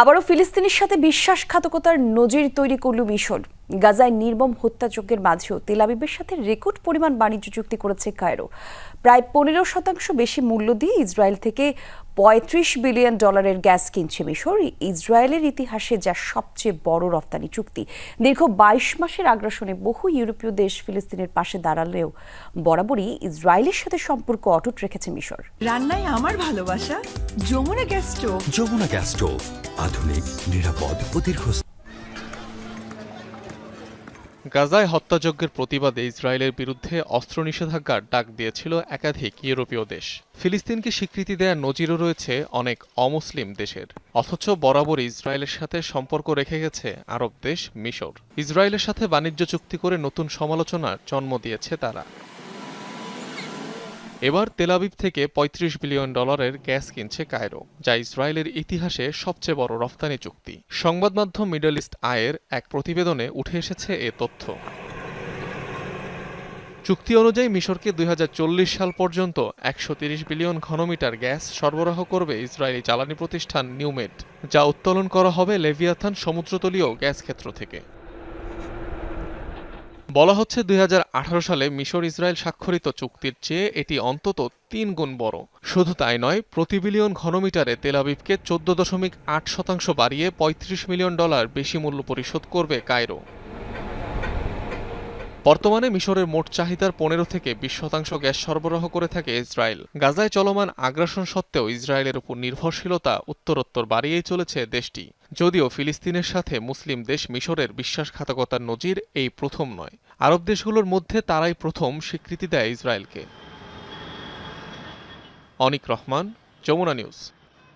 আবারও ফিলিস্তিনের সাথে বিশ্বাসঘাতকতার নজির তৈরি করল মিশর। গাজায় নির্মম হত্যাযজ্ঞের মাঝেও তেলাবিবের সাথে রেকর্ড পরিমাণ বাণিজ্য চুক্তি করেছে কায়রো। প্রায় পনেরো শতাংশ বেশি মূল্য দিয়ে ইসরায়েল থেকে পঁয়ত্রিশ বিলিয়ন ডলারের গ্যাস কিনছে মিশর। ইসরায়েলের ইতিহাসে যা সবচেয়ে বড় রপ্তানি চুক্তি। দীর্ঘ বাইশ মাসের আগ্রাসনে বহু ইউরোপীয় দেশ ফিলিস্তিনের পাশে দাঁড়ালেও বরাবরই ইসরায়েলের সাথে সম্পর্ক অটুট রেখেছে মিশর। রান্নায় আমার ভালোবাসা Jamuna gas stove. Jamuna gas stove আধুনিক নিরাপদ ও দীর্ঘস্থায়ী। গাজায় হত্যাযজ্ঞের প্রতিবাদে ইসরায়েলের বিরুদ্ধে অস্ত্র নিষেধাজ্ঞার ডাক দিয়েছিল একাধিক ইউরোপীয় দেশ। ফিলিস্তিনকে স্বীকৃতি দেওয়ার নজিরও রয়েছে অনেক অমুসলিম দেশের। অথচ বরাবর ইসরায়েলের সাথে সম্পর্ক রেখে গেছে আরব দেশ মিশর। ইসরায়েলের সাথে বাণিজ্য চুক্তি করে নতুন সমালোচনার জন্ম দিয়েছে তারা। এবার তেলাবিব থেকে ৩৫ বিলিয়ন ডলারের গ্যাস কিনছে কায়রো, যা ইসরায়েলের ইতিহাসে সবচেয়ে বড় রফতানি চুক্তি। সংবাদ মাধ্যম মিডল ইস্ট আয়ের এক প্রতিবেদনে উঠে এসেছে এ তথ্য। চুক্তি অনুযায়ী মিশরকে দুই হাজার চল্লিশ সাল পর্যন্ত একশো বিলিয়ন ঘনমিটার গ্যাস সরবরাহ করবে ইসরায়েলি জ্বালানি প্রতিষ্ঠান নিউমেড যা উত্তোলন করা হবে লেভিয়াথান সমুদ্রতলীয় গ্যাস ক্ষেত্র থেকে। বলা হচ্ছে দুই হাজার আঠারো সালে মিশর ইসরায়েল স্বাক্ষরিত চুক্তির চেয়ে এটি অন্তত তিন গুণ বড়। শুধু তাই নয়, প্রতি বিলিয়ন ঘনমিটারে তেলাবিবকে চোদ্দ দশমিক আট শতাংশ বাড়িয়ে পঁয়ত্রিশ মিলিয়ন ডলার বেশি মূল্য পরিশোধ করবে কায়রো। বর্তমানে মিশরের মোট চাহিদার পনেরো থেকে বিশ শতাংশ গ্যাস সরবরাহ করে থাকে ইসরায়েল। গাজায় চলমান আগ্রাসন সত্ত্বেও ইসরায়েলের উপর নির্ভরশীলতা উত্তরোত্তর বাড়িয়েই চলেছে দেশটি। যদিও ফিলিস্তিনের সাথে মুসলিম দেশ মিশরের বিশ্বাসঘাতকতার নজির এই প্রথম নয়। আরব দেশগুলোর মধ্যে তারাই প্রথম স্বীকৃতি দেয় ইসরায়েলকে। অনিক রহমান, যমুনা নিউজ।